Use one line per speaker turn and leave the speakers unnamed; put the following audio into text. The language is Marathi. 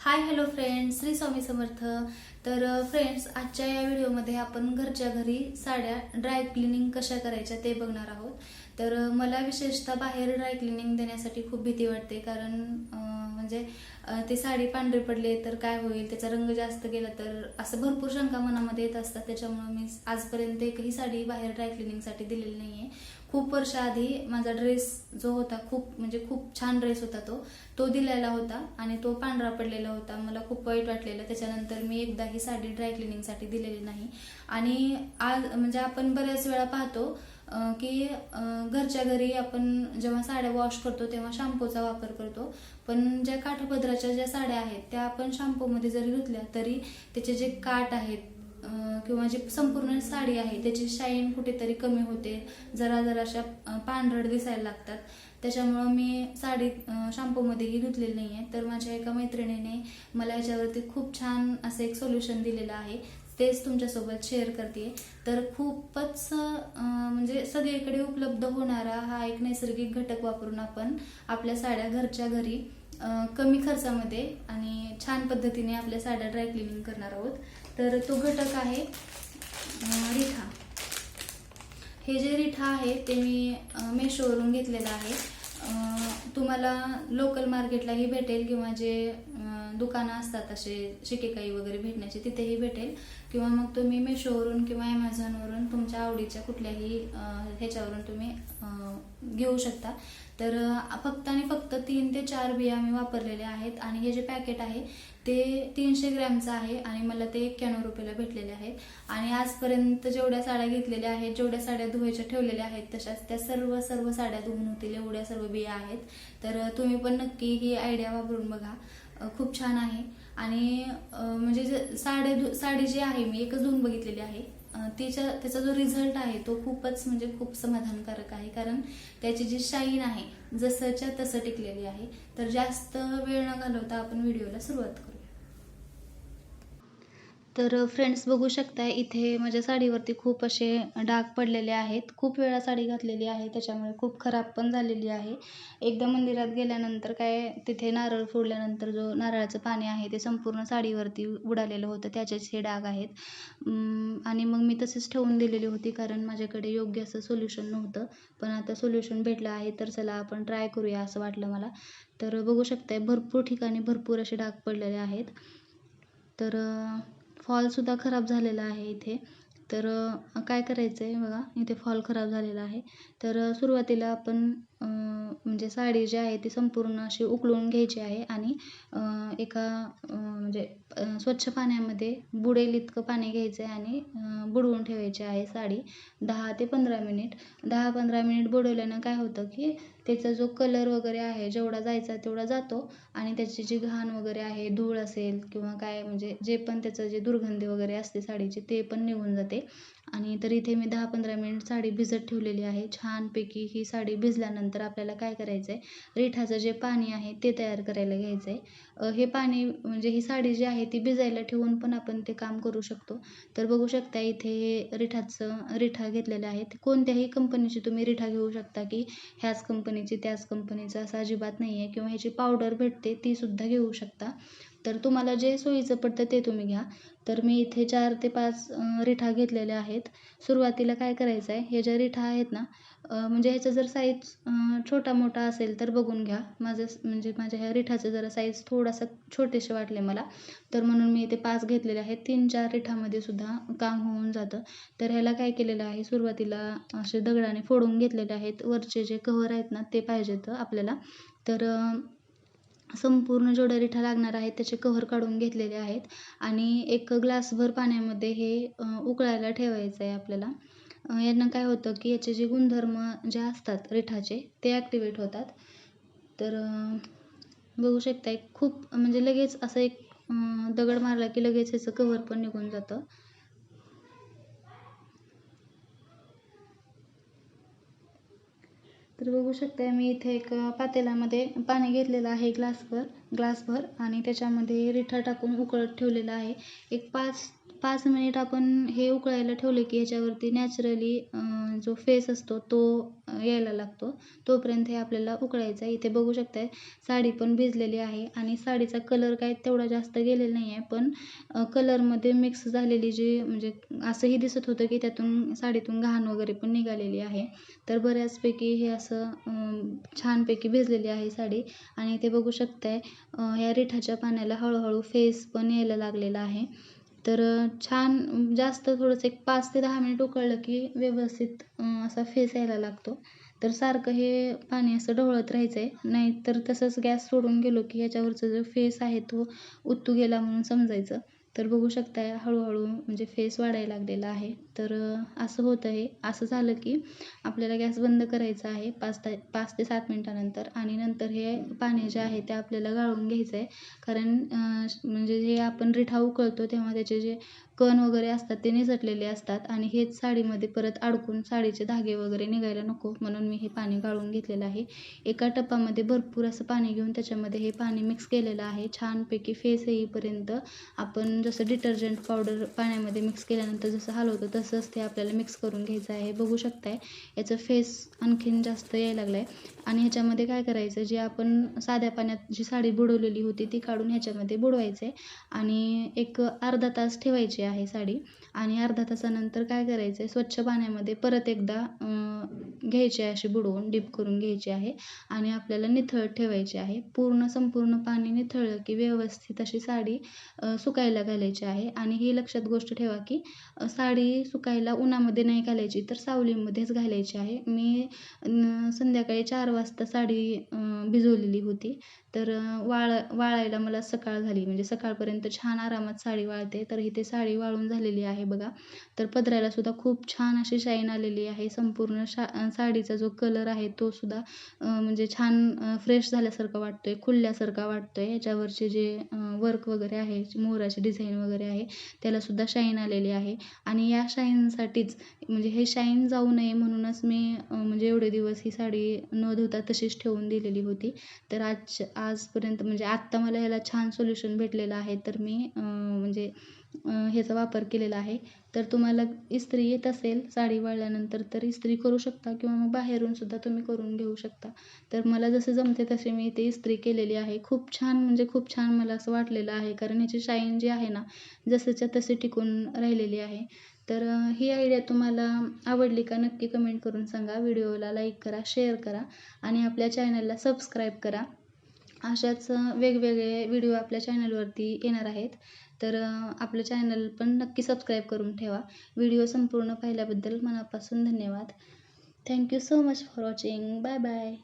Hi hello friends Shri Swami Samarth. तर फ्रेंड्स आजच्या या व्हिडिओमध्ये आपण घरच्या घरी साड्या ड्राय क्लिनिंग कशा करायच्या ते बघणार आहोत. तर मला विशेषतः बाहेर ड्राय क्लिनिंग देण्यासाठी खूप भीती वाटते. कारण म्हणजे ते साडी पांढरी पडली तर काय होईल? त्याचा रंग जास्त गेला तर असं भरपूर शंका मनामध्ये येत असतात. त्याच्यामुळे मी आजपर्यंत एकही साडी बाहेर ड्राय क्लिनिंगसाठी दिलेली नाही आहे खूप वर्ष आधी माझा ड्रेस जो होता खूप म्हणजे खूप छान ड्रेस होता तो तो दिलेला होता आणि तो पांढरा पडलेला होता. मला खूप वाईट वाटलेलं. त्याच्यानंतर मी एकदा ही साडी ड्राय क्लिनिंगसाठी दिलेली नाही. आणि आज म्हणजे आपण बऱ्याच वेळा पाहतो की घरच्या घरी आपण जेव्हा साड्या वॉश करतो तेव्हा शॅम्पूचा वापर करतो. पण ज्या काठपदराच्या ज्या साड्या आहेत त्या आपण शॅम्पूमध्ये जरी धुतल्या तरी त्याचे जे काठ आहेत किंवा जी संपूर्ण साडी आहे त्याची शाईन कुठेतरी कमी होते. जरा जरा अशा पांढरड दिसायला लागतात. त्याच्यामुळं मी साडी शॅम्पूमध्येही धुतलेली नाही आहे तर माझ्या एका मैत्रिणीने मला याच्यावरती खूप छान असं एक सोल्युशन दिलेलं आहे. तेच तुमच्यासोबत शेअर करते तर खूपच म्हणजे सगळीकडे उपलब्ध होणारा हा एक नैसर्गिक घटक वापरून आपण आपल्या साड्या घरच्या घरी कमी खर्चामध्ये आणि छान पद्धतीने आपल्या साड्या ड्राय क्लिनिंग करणार आहोत. तर तो घटक आहे रिठा. हे जे रिठा आहे ते मी मेशोवरून घेतलेलं आहे. तुम्हाला लोकल मार्केटलाही भेटेल किंवा जे दुकानं असतात असे शिकेकाई वगैरे भेटण्याचे तिथेही भेटेल. किंवा मग तुम्ही मेशोवरून किंवा ॲमेझॉनवरून तुमच्या आवडीच्या कुठल्याही ह्याच्यावरून तुम्ही घेऊ शकता. तर फक्त आणि फक्त तीन ते चार बिया मी वापरलेल्या आहेत. आणि हे जे पॅकेट आहे ते तीनशे ग्रॅमचं आहे आणि मला ते एक्क्याण्णव रुपयाला भेटलेले आहेत. आणि आजपर्यंत जेवढ्या साड्या घेतलेल्या आहेत जेवढ्या साड्या धुवायच्या ठेवलेल्या आहेत तशाच त्या सर्व सर्व साड्या धुवून होतील एवढ्या सर्व बिया आहेत. तर तुम्ही पण नक्की ही आयडिया वापरून बघा. खूप छान आहे. आणि म्हणजे जे साड्या दु साडी जी आहे मी एकच दोन बघितलेली आहे. तिच्या त्याचा जो रिझल्ट आहे तो खूपच म्हणजे खूप समाधानकारक आहे. कारण त्याची जी शाईन आहे जसंच्या तसं टिकलेली आहे. तर जास्त वेळ न घालवता आपण व्हिडिओला सुरुवात करू. तर फ्रेंड्स बघू शकता इथे माझ्या साडीवरती खूप असे डाग पडलेले आहेत. खूप वेळा साडी घातलेली आहे त्याच्यामुळे खूप खराब पण झालेली आहे. एकदा मंदिरात गेल्यानंतर काय तिथे नारळ फोडल्यानंतर जो नारळाचं पाणी आहे ते संपूर्ण साडीवरती उडालेलं होतं. त्याचेच हे डाग आहेत. आणि मग मी तसेच ठेवून दिलेली होती कारण माझ्याकडे योग्य असं सोल्युशन नव्हतं. पण आता सोल्युशन भेटलं आहे तर चला आपण ट्राय करूया असं वाटलं मला. तर बघू शकताय भरपूर ठिकाणी भरपूर असे डाग पडलेले आहेत. तर फॉलसुद्धा खराब झालेला आहे इथे. तर काय करायचं आहे बघा इथे फॉल खराब झालेला आहे. तर सुरुवातीला आपण म्हणजे साडी जी आहे ती संपूर्ण अशी उकळून घ्यायची आहे आणि एका म्हणजे स्वच्छ पाण्यामध्ये बुडेल इतकं पाणी घ्यायचं आहे आणि बुडवून ठेवायची आहे साडी दहा ते पंधरा मिनिट. दहा पंधरा मिनिट बुडवल्यानं काय होतं की त्याचा जो कलर वगैरे आहे जेवढा जायचा तेवढा जातो आणि त्याची जी घाण वगैरे आहे धूळ असेल किंवा काय म्हणजे जे पण त्याचं जे दुर्गंधी वगैरे असते साडीची ते पण निघून जाते. आणि तर इथे मी दहा पंधरा मिनिट साडी भिजत ठेवलेली आहे. छानपैकी ही साडी भिजल्यानंतर आपल्याला काय करायचं आहे रिठाचं जे पाणी आहे ते तयार करायला घ्यायचं आहे हे पाणी म्हणजे ही साडी जी आहे ती भिजायला ठेवून पण आपण ते काम करू शकतो. तर बघू शकता इथे हे रिठाचं रिठा घेतलेलं आहे. कोणत्याही कंपनीची तुम्ही रिठा घेऊ शकता की ह्याच कंपनीची त्याच कंपनीचं असं अजिबात नाही आहे किंवा ह्याची पावडर भेटते ती सुद्धा घेऊ शकता. तर तुम्हाला जे सोयीचं पडतं ते तुम्ही घ्या. तर मी इथे चार ते पाच रिठा घेतलेल्या आहेत. सुरुवातीला काय करायचं आहे हे ज्या रिठा आहेत ना म्हणजे ह्याचा जर साईज छोटा मोठा असेल तर बघून घ्या. माझं म्हणजे माझ्या ह्या रिठाचं जरा साईज थोडासा छोटेसे वाटले मला. तर म्हणून मी इथे पाच घेतलेले आहेत. तीन चार रिठामध्ये सुद्धा काम होऊन जातं. तर ह्याला काय केलेलं आहे सुरुवातीला असे दगडाने फोडून घेतलेले आहेत. वरचे जे कव्हर आहेत ना ते पाहिजेत आपल्याला. तर संपूर्ण जेवढ्या रिठा लागणार आहेत त्याचे कव्हर काढून घेतलेले आहेत. आणि एक ग्लासभर पाण्यामध्ये हे उकळायला ठेवायचं आहे आपल्याला यांना काय होतं की याचे जे गुणधर्म जे असतात रिठाचे ते ॲक्टिवेट होतात. तर बघू शकता एक खूप म्हणजे लगेच असं एक दगड मारला की लगेच ह्याचं कव्हर पण निघून जातं. बघू शकता मी इथे एक पातेल्यामध्ये पाणी घेतलेलं आहे ग्लासभर ग्लासभर आणि त्याच्यामध्ये रिठा टाकून उकळत ठेवलेलं आहे. एक पाच पाच मिनिट आपण हे उकळायला ठेवले की ह्याच्यावरती नॅचरली जो फेस असतो तो यायला लागतो. तोपर्यंत हे आपल्याला उकळायचं आहे. इथे बघू शकताय साडी पण भिजलेली आहे आणि साडीचा कलर काय तेवढा जास्त गेलेला नाही आहे पण कलरमध्ये मिक्स झालेली जी म्हणजे असंही दिसत होतं की त्यातून साडीतून घाण वगैरे पण निघालेली आहे. तर बऱ्याचपैकी हे असं छानपैकी भिजलेली आहे साडी. आणि इथे बघू शकताय ह्या रिठाच्या पाण्याला हळूहळू फेस पण यायला लागलेला आहे. तर छान जास्त थोडंसं एक पाच ते दहा मिनिट उकळलं की व्यवस्थित असा फेस यायला लागतो. तर सारखं हे पाणी असं ढवळत राहायचं आहे नाही तर तसंच गॅस सोडून गेलो की याच्यावरचं जो फेस आहे तो उतू गेला म्हणून समजायचं. तर बघू शकता हळूहळू म्हणजे फेस वाढायला लागलेला आहे. तर असं होतं आहे असं झालं की आपल्याला गॅस बंद करायचा आहे पाच ता पाच ते सात मिनटानंतर आणि नंतर हे पाणी जे आहे ते आपल्याला गाळून घ्यायचं आहे कारण म्हणजे जे आपण रिठा उकळतो तेव्हा त्याचे जे कण वगैरे असतात ते निसटलेले असतात आणि हेच साडीमध्ये परत अडकून साडीचे धागे वगैरे निघायला नको म्हणून मी हे पाणी गाळून घेतलेलं आहे. एका टपामध्ये भरपूर असं पाणी घेऊन त्याच्यामध्ये हे पाणी मिक्स केलेलं आहे. छानपैकी फेस येईपर्यंत आपण जसं डिटर्जंट पावडर पाण्यामध्ये मिक्स केल्यानंतर जसं हलवतो तसंच ते आपल्याला मिक्स करून घ्यायचं आहे. बघू शकताय याचं फेस आणखीन जास्त यायला लागलं आहे आणि ह्याच्यामध्ये काय करायचं जे आपण साध्या पाण्यात जी साडी बुडवलेली होती ती काढून ह्याच्यामध्ये बुडवायचं आहे आणि एक अर्धा तास ठेवायची आहे साडी. आणि अर्धा तासानंतर काय करायचं आहे स्वच्छ पाण्यामध्ये परत एकदा घ्यायची आहे अशी बुडवून डीप करून घ्यायची आहे. आणि आपल्याला निथळत ठेवायची आहे. पूर्ण संपूर्ण पाणी निथळलं की व्यवस्थित अशी साडी सुकायला घालायची आहे. आणि ही लक्षात गोष्ट ठेवा की साडी सुकायला उन्हामध्ये नाही घालायची तर सावलीमध्येच घालायची आहे. मी संध्याकाळी चार वाजता साडी भिजवलेली होती. तर वाळ वाळायला मला सकाळ झाली. म्हणजे सकाळपर्यंत छान आरामात साडी वाळते. तर इथे साडी वाळून झालेली आहे बघा. तर पदराला सुद्धा खूप छान अशी शाईन आलेली आहे. संपूर्ण शा साडीचा जो कलर आहे तो सुद्धा म्हणजे छान फ्रेश झाल्यासारखा वाटतोय खुलल्यासारखा वाटतोय. ह्याच्यावरचे जे वर्क वगैरे आहे मोराचे डिझाईन वगैरे आहे त्याला सुद्धा शाईन आलेली आहे. आणि या शाईनसाठीच म्हणजे हे शाईन जाऊ नये म्हणूनच मी म्हणजे एवढे दिवस ही साडी न धुता तशीच ठेवून दिलेली होती. तर आज आजपर्यंत म्हणजे आत्ता मला ह्याला छान सोल्युशन भेटलेलं आहे. तर मी म्हणजे ह्याचा वापर केलेला आहे. तर तुम्हाला इस्त्री येत असेल साडी वाळल्यानंतर तर इस्त्री करू शकता किंवा मग बाहेरून सुद्धा तुम्ही करून घेऊ शकता. तर मला जसे जमते तसे मी ते इस्त्री केलेली आहे. खूप छान म्हणजे खूप छान मला असं वाटलेलं आहे कारण ह्याची शाईन जी आहे ना जसंच्या तसे टिकून राहिलेली आहे. तर ही आयडिया तुम्हाला आवडली का नक्की कमेंट करून सांगा. व्हिडिओला लाईक करा शेअर करा आणि आपल्या चॅनलला सबस्क्राईब करा. अशाच वेगवेगळे व्हिडिओ आपल्या चॅनलवरती येणार आहेत. तर आपलं चॅनल पण नक्की सबस्क्राईब करून ठेवा. व्हिडिओ संपूर्ण पाहिल्याबद्दल मनापासून धन्यवाद. Thank you so much for watching bye bye